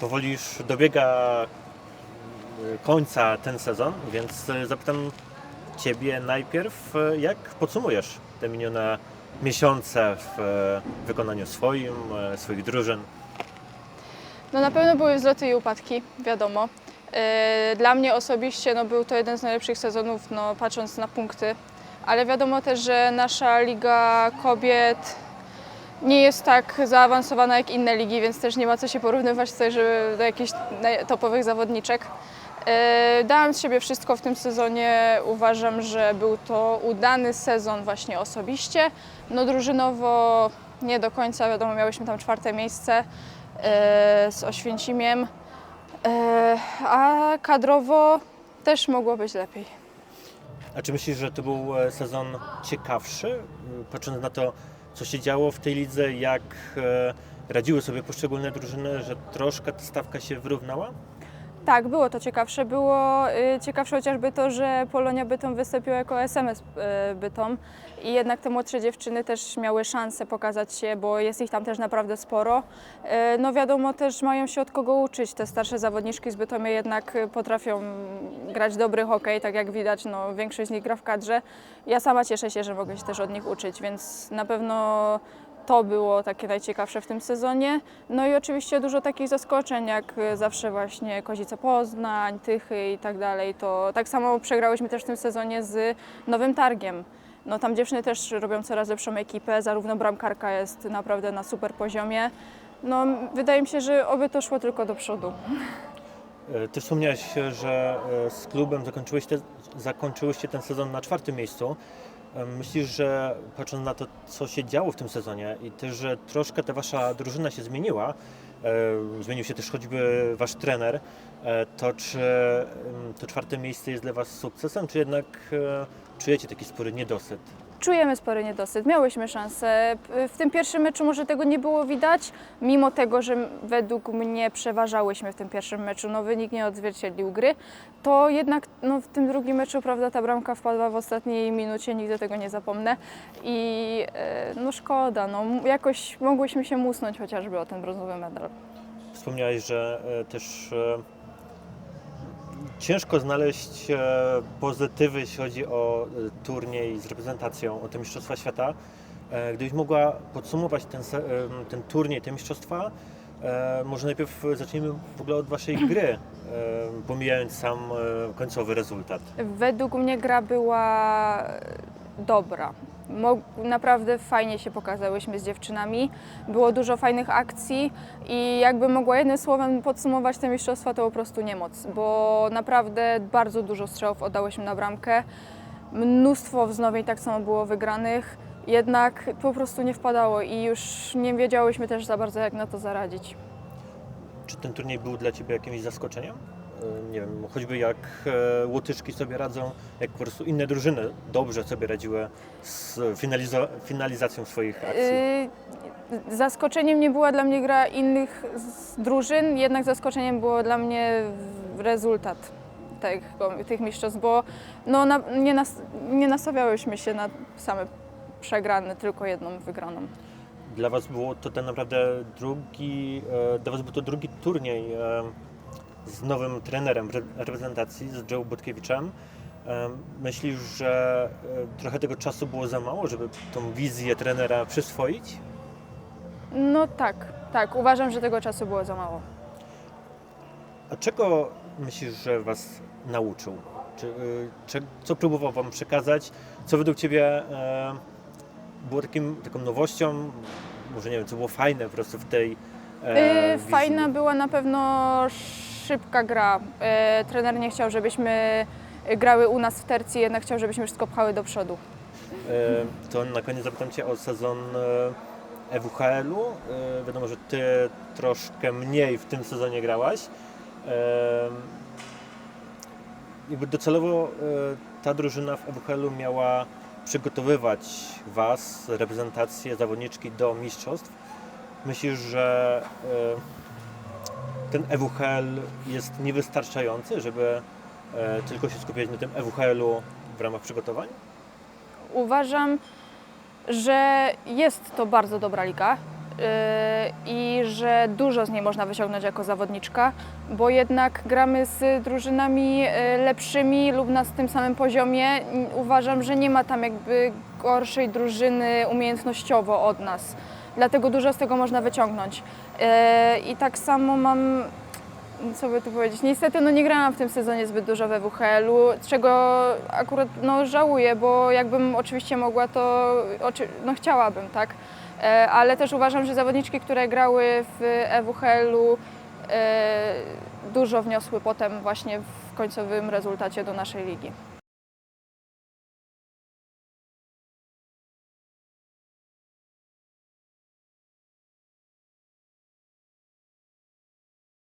powoli już dobiega y, końca ten sezon, więc y, zapytam Ciebie najpierw, y, jak podsumujesz te minione miesiące w wykonaniu swoim, swoich drużyn? No na pewno były wzloty i upadki, wiadomo. Dla mnie osobiście no, był to jeden z najlepszych sezonów, no, patrząc na punkty, ale wiadomo też, że nasza liga kobiet nie jest tak zaawansowana jak inne ligi, więc też nie ma co się porównywać tutaj, żeby do jakichś topowych zawodniczek. Yy, Dałam z siebie wszystko w tym sezonie. Uważam, że był to udany sezon właśnie osobiście. No drużynowo nie do końca, wiadomo, miałyśmy tam czwarte miejsce e, z Oświęcimiem, e, a kadrowo też mogło być lepiej. A czy myślisz, że to był e, sezon ciekawszy, patrząc na to, co się działo w tej lidze, jak e, radziły sobie poszczególne drużyny, że troszkę ta stawka się wyrównała? Tak, było to ciekawsze. Było y, ciekawsze chociażby to, że Polonia Bytom wystąpiła jako SMS y, Bytom i jednak te młodsze dziewczyny też miały szansę pokazać się, bo jest ich tam też naprawdę sporo. Y, No wiadomo, też mają się od kogo uczyć. Te starsze zawodniczki z Bytomia jednak potrafią grać dobry hokej, tak jak widać, no, większość z nich gra w kadrze. Ja sama cieszę się, że mogę się też od nich uczyć, więc na pewno to było takie najciekawsze w tym sezonie. No i oczywiście dużo takich zaskoczeń, jak zawsze właśnie Kozice Poznań, Tychy i tak dalej. To tak samo przegrałyśmy też w tym sezonie z Nowym Targiem. No tam dziewczyny też robią coraz lepszą ekipę, zarówno bramkarka jest naprawdę na super poziomie. No wydaje mi się, że oby to szło tylko do przodu. E, Ty wspomniałeś, że e, z klubem zakończyłyście, zakończyłyście ten sezon na czwartym miejscu. Myślisz, że patrząc na to, co się działo w tym sezonie i też, że troszkę ta wasza drużyna się zmieniła, zmienił się też choćby wasz trener, e, to czy to czwarte miejsce jest dla was sukcesem, czy jednak e, czujecie taki spory niedosyt? Czujemy spory niedosyt, miałyśmy szansę. W tym pierwszym meczu może tego nie było widać, mimo tego, że według mnie przeważałyśmy w tym pierwszym meczu, no wynik nie odzwierciedlił gry, to jednak no, w tym drugim meczu, prawda, ta bramka wpadła w ostatniej minucie, nigdy tego nie zapomnę i e, no szkoda, no jakoś mogłyśmy się musnąć chociażby o ten brązowy medal. Wspomniałeś, że e, też e, ciężko znaleźć e, pozytywy, jeśli chodzi o e, turniej z reprezentacją, o te Mistrzostwa Świata. E, Gdybyś mogła podsumować ten, ten turniej, te Mistrzostwa, może najpierw zacznijmy w ogóle od Waszej gry, pomijając sam końcowy rezultat. Według mnie gra była dobra. Naprawdę fajnie się pokazałyśmy z dziewczynami. Było dużo fajnych akcji i jakby mogła jednym słowem podsumować te mistrzostwa, to po prostu niemoc, bo naprawdę bardzo dużo strzałów oddałyśmy na bramkę. Mnóstwo wznowień tak samo było wygranych, jednak po prostu nie wpadało i już nie wiedziałyśmy też za bardzo jak na to zaradzić. Czy ten turniej był dla Ciebie jakimś zaskoczeniem? E, Nie wiem, choćby jak e, Łotyczki sobie radzą, jak po prostu inne drużyny dobrze sobie radziły z finalizo- finalizacją swoich akcji. Yy, Zaskoczeniem nie była dla mnie gra innych drużyn, jednak zaskoczeniem było dla mnie rezultat tego, tych mistrzostw, bo no, na, nie, nas, nie nastawiałyśmy się na same przegrane, tylko jedną wygraną. Dla Was było to tak naprawdę drugi, e, dla Was był to drugi turniej e, z nowym trenerem re- reprezentacji, z Joe Budkiewiczem. Myślisz, że e, trochę tego czasu było za mało, żeby tą wizję trenera przyswoić? No tak, tak, uważam, że tego czasu było za mało. A czego myślisz, że Was nauczył? Czy, y, czy, co próbował Wam przekazać? Co według Ciebie e, było takim, taką nowością? Może nie wiem, co było fajne po prostu w tej e, Yy? Fajna była na pewno szybka gra. Yy, Trener nie chciał, żebyśmy grały u nas w tercji, jednak chciał, żebyśmy wszystko pchały do przodu. E, To na koniec zapytam Cię o sezon e, EWHL-u. E, Wiadomo, że Ty troszkę mniej w tym sezonie grałaś. E, Jakby docelowo e, ta drużyna w EWHL-u miała przygotowywać Was, reprezentację, zawodniczki do mistrzostw. Myślisz, że e, ten EWHL jest niewystarczający, żeby e, tylko się skupiać na tym EWHL-u w ramach przygotowań? Uważam, że jest to bardzo dobra liga. i że dużo z niej można wyciągnąć jako zawodniczka, bo jednak gramy z drużynami y, lepszymi lub na tym samym poziomie. Uważam, że nie ma tam jakby gorszej drużyny umiejętnościowo od nas. Dlatego dużo z tego można wyciągnąć. Y, I tak samo mam co by tu powiedzieć, niestety no nie grałam w tym sezonie zbyt dużo we WHL-u, czego akurat no, żałuję, bo jakbym oczywiście mogła, to no, chciałabym, tak? E, ale też uważam, że zawodniczki, które grały w EWHL-u e, dużo wniosły potem właśnie w końcowym rezultacie do naszej ligi.